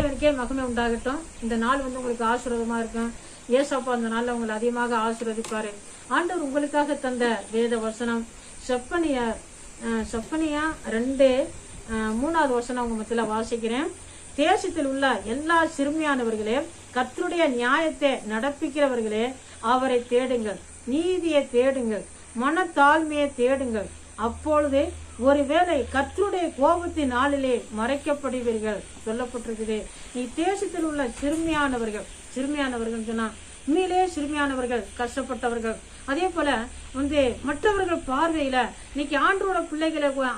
தேவனுக்கே மகிமை உண்டாகட்டும். இந்த நாள் வந்து உங்களுக்கு ஆசீர்வாதமா இருக்கும். ஏசப்பா அந்த நாள்ல உங்களை அதிகமாக ஆசீர்வதிப்பாரு. ஆண்டவர் உங்களுக்காக தந்த வேத வசனம். செப்பனியா செப்பனியா ரெண்டு மூணாவது வசனம் உங்க மத்தியில வாசிக்கிறேன். தேசத்தில் உள்ள எல்லா சிறுமியானவர்களே கர்த்தருடைய நியாயத்தை நடப்பிக்கிறவர்களே அவரை தேடுங்கள். நீதியை தேடுங்கள். மனத்தாழ்மையை தேடுங்கள். அப்பொழுது ஒருவேளை கர்த்தருடைய கோபத்தின் நாளிலே மறைக்கப்படுவீர்கள் சொல்லப்பட்டிருக்குது. நீ தேசத்தில் உள்ள சிறுமியானவர்கள் சிறுமியானவர்கள் சொன்னா உண்மையிலே சிறுமியானவர்கள் கஷ்டப்பட்டவர்கள். அதே போல வந்து மற்றவர்கள் பார்வையில இன்னைக்கு ஆண்டோட பிள்ளைகளை கூட-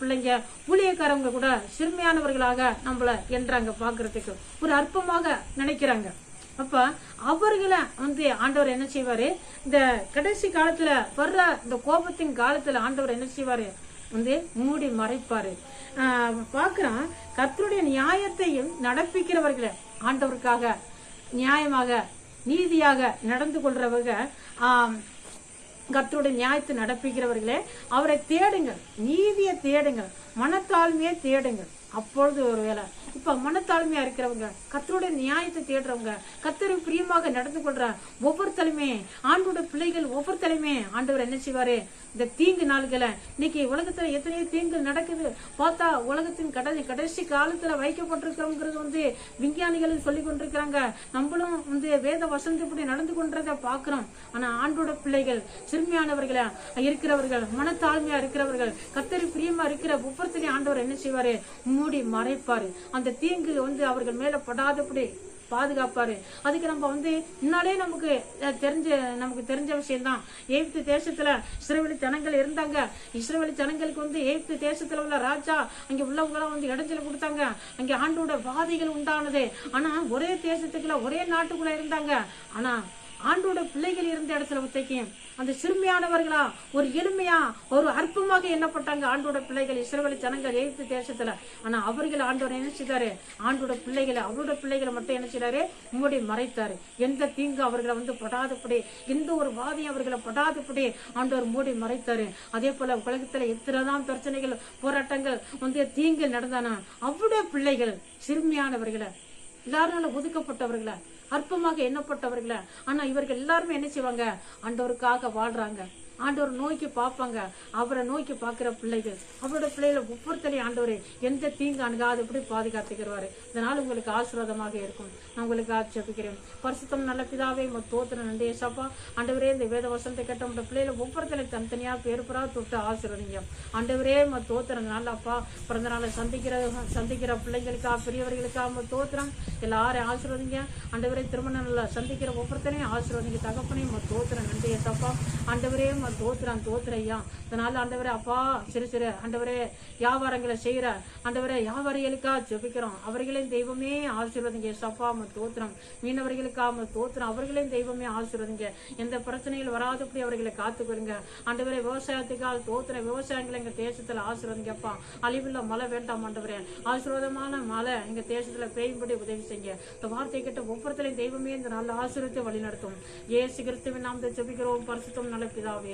பிள்ளைங்க ஊழியக்காரங்க கூட சிறுமியானவர்களாக நம்மள என்றாங்க பாக்குறதுக்கு. ஒரு அற்பமாக நினைக்கிறாங்க. அப்ப அவர்களை வந்து ஆண்டவர் என்ன செய்வாரு? இந்த கடைசி காலத்துல வர்ற இந்த கோபத்தின் காலத்துல ஆண்டவர் என்ன செய்வாரு? வந்து மூடி மறைப்பாரு. பார்க்குறான் கத்தருடைய கர்த்தருடைய நியாயத்தையும் நடப்பிக்கிறவர்களை ஆண்டவருக்காக நியாயமாக நீதியாக நடந்து கொள்றவங்க கத்தருடைய கர்த்தருடைய நியாயத்தை நடப்பிக்கிறவர்களே அவரை தேடுங்கள். நீதியை தேடுங்கள். மனத்தாழ்மையை தேடுங்கள். அப்பொழுது ஒரு வேலை இப்ப மனத்தாழ்மையா இருக்கிறவங்க கத்தருடைய நியாயத்தை தேடுறவங்க கத்தரை பிரியமாக நடந்து கொள்ற ஒவ்வொரு தலைமே ஆண்டோட பிள்ளைகள் ஒவ்வொரு தலைமே ஆண்டவர் என்ன செய்வாரு? இந்த தீங்கு நாள்களை இன்னைக்கு உலகத்துல எத்தனையோ தீங்கு நடக்குது. பார்த்தா உலகத்தின் கடைசி கடைசி காலத்துல வைக்கப்பட்டிருக்கிறோங்கிறது வந்து விஞ்ஞானிகள் சொல்லி கொண்டிருக்கிறாங்க. நம்மளும் வந்து வேத வசந்தப்படி நடந்து கொண்டதை பாக்குறோம் ஆனா ஆண்டோட பிள்ளைகள் சிறுமியானவர்களா இருக்கிறவர்கள் மனத்தாழ்மையா இருக்கிறவர்கள் கத்தரி பிரியமா இருக்கிற ஒவ்வொருத்தரையும் ஆண்டவர் என்ன செய்வாரு? மூடி மறைப்பாரு. அந்த அந்த தீங்கு வந்து அவர்கள் மேல படாதபடி பாதுகாப்பாரு. அதுக்கு நம்ம வந்து முன்னாலே நமக்கு தெரிஞ்ச நமக்கு தெரிஞ்ச விஷயம்தான். எகிப்து தேசத்துல இஸ்ரவெளி ஜனங்கள் இருந்தாங்க. இஸ்ரேலி ஜனங்களுக்கு வந்து எகிப்து தேசத்துல உள்ள ராஜா அங்க உள்ளவங்க எல்லாம் வந்து இடைஞ்சல் கொடுத்தாங்க. அங்க ஆண்டோட வாதைகள் உண்டானது. ஆனா ஒரே தேசத்துக்குள்ள ஒரே நாட்டுக்குள்ள இருந்தாங்க. ஆனா ஆண்டோட பிள்ளைகள் இருந்த இடத்துல ஒத்தைக்கும் அந்த சிறுமியானவர்களா ஒரு எளிமையா ஒரு அற்பமாக எண்ணப்பட்டாங்க ஆண்டோட பிள்ளைகள் இஸ்ரவலி ஜனங்கள் எகிப்து தேசத்துல. ஆனா அவர்கள் ஆண்டோட என்ன செய்தாரு? ஆண்டோட பிள்ளைகளை அவரோட பிள்ளைகளை மட்டும் என்ன செய்தாரு? மூடி மறைத்தாரு. எந்த தீங்கு அவர்களை வந்து படாதபடி எந்த ஒரு வாதியும் அவர்களை படாதபடி ஆண்டவர் மூடி மறைத்தாரு. அதே போல உலகத்துல எத்தனைதான் பிரச்சனைகள் போராட்டங்கள் வந்து தீங்கு நடந்தானா? அவருடைய பிள்ளைகள் சிறுமியானவர்களை எல்லாருனால ஒதுக்கப்பட்டவர்களை அற்பமாக எண்ணப்பட்டவர்கள. ஆனா இவர்கள் எல்லாருமே என்ன செய்வாங்க? ஆண்டவருக்காக வாழ்றாங்க. ஆண்டவர் நோக்கி பார்ப்பாங்க. அவரை நோக்கி பார்க்குற பிள்ளைகள் அவரோட பிள்ளைகளை ஒவ்வொருத்தரையும் ஆண்டவர் எந்த தீங்கு அணுகாது எப்படி பாதுகாத்துக்கிறவாரு. இதனால் உங்களுக்கு ஆசீர்வாதமாக இருக்கும். நான் உங்களுக்கு ஆட்சேபிக்கிறேன். பரிசுத்தம் நல்ல பிதாவே தோத்திர நன்றி. சப்பா ஆண்டவரே இந்த வேத வசனத்தை கேட்ட உங்க பிள்ளைகளை ஒவ்வொருத்தரையும் தனித்தனியாக பேருப்பராக தொட்டு ஆசீர்வதிங்க. ஆண்டவரே ம தோத்திர நல்லப்பா பிறந்த நாளை சந்திக்கிற சந்திக்கிற பிள்ளைங்களுக்கா பெரியவர்களுக்கா உம தோத்திரம் எல்லாரையும் ஆசீர்வதிங்க. ஆண்டவரே திருமண நல்லா சந்திக்கிற ஒவ்வொருத்தரையும் ஆசீர்வதிங்க. தகப்பனையும் உம தோத்திரம் நன்றி சப்பா ஆண்டவரே உம தோத்துறான் தோத்துறையா? அதனால ஆண்டவரே அப்பா சிறு சிறு ஆண்டவரே வியாபாரங்களை செய்யற ஆண்டவரே வியாபாரிகளுக்கா ஜெபிக்கிறோம்? அவர்களையும் தெய்வமே ஆசீர்வதிங்க. சப்பா அவன் தோத்துறோம். மீனவர்களுக்கா அவன் தோத்துறோம். அவர்களையும் தெய்வமே ஆசீர்வதிங்க. எந்த பிரச்சனைகள் வராதபடி அவர்களை காத்துக்கொள்ளுங்க. ஆண்டவரே விவசாயத்துக்காக தோத்துற விவசாயங்களை எங்க தேசத்துல ஆசீர்வதிங்கப்பா அழிவுள்ள மழை வேண்டாம் ஆண்டவரே. ஆசீர்வாதமான மழை எங்க தேசத்துல பெய்யும்படி உதவி செய்யுங்க. இந்த வார்த்தை கேட்ட ஒவ்வொருத்தரையும் தெய்வமே இந்த நல்ல ஆசீர்வத்தை வழிநடத்தும். ஏ ஏசு நாம் ஜெபிக்கிறோம். பரிசுத்தம் நல்ல பிதாவே.